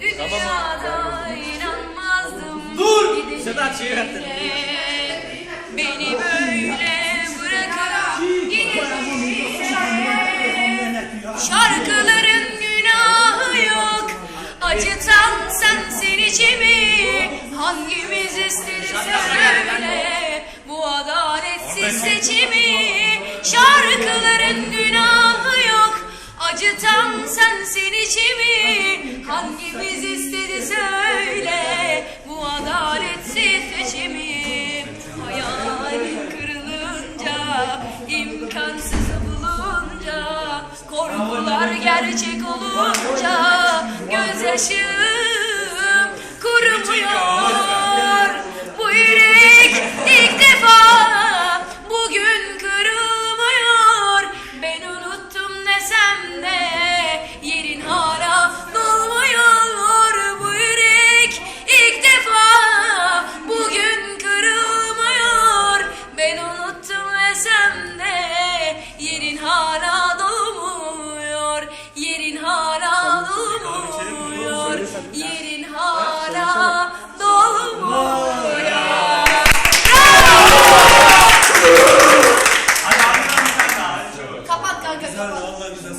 Dünyada inanmazdım. Dur! Sedat şey. Beni böyle bırakıp gideceğine. Şarkıların günahı yok. Acıtan sensin içimi. Hangimiz istedi söyle. Bu adaletsiz seçimi. Şarkıların günahı yok. Acıtan sensin içimi Korkular gerçek olunca kurumuyor yerin hala dolmuyor. Kapat kanka kapat.